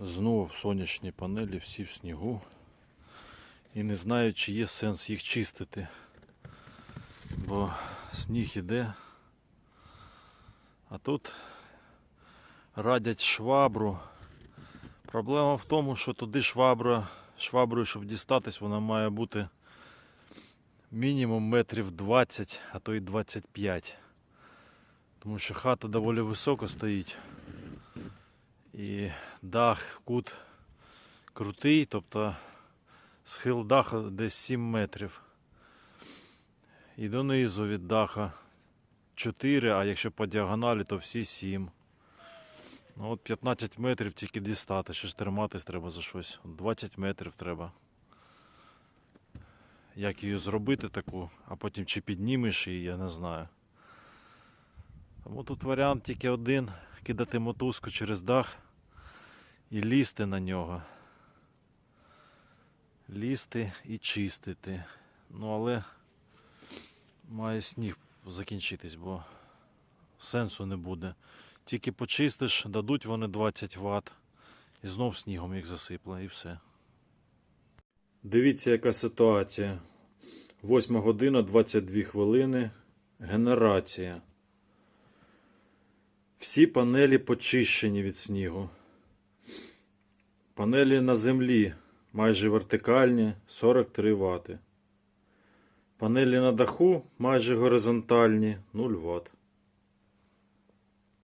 Знову сонячні панелі, всі в снігу. І не знаю, чи є сенс їх чистити. Бо сніг іде. А тут радять швабру. Проблема в тому, що туди швабра, шваброю, щоб дістатись, вона має бути мінімум метрів 20, а то й 25. Тому що хата доволі високо стоїть. І дах, кут крутий, тобто схил даха десь 7 метрів. І донизу від даха 4, а якщо по діагоналі, то всі 7. Ну от 15 метрів тільки дістати, ще ж триматись треба за щось. 20 метрів треба. Як її зробити таку, а потім чи піднімеш її, я не знаю. Тому тут варіант тільки один кидати мотузку через дах і лізти на нього. Лізти і чистити. Ну але має сніг закінчитись, бо сенсу не буде. Тільки почистиш, дадуть вони 20 Вт і знов снігом їх засипле і все. Дивіться, яка ситуація. 8 година 22 хвилини. Генерація. Всі панелі почищені від снігу. Панелі на землі майже вертикальні 43 Вт. Панелі на даху майже горизонтальні 0 Вт.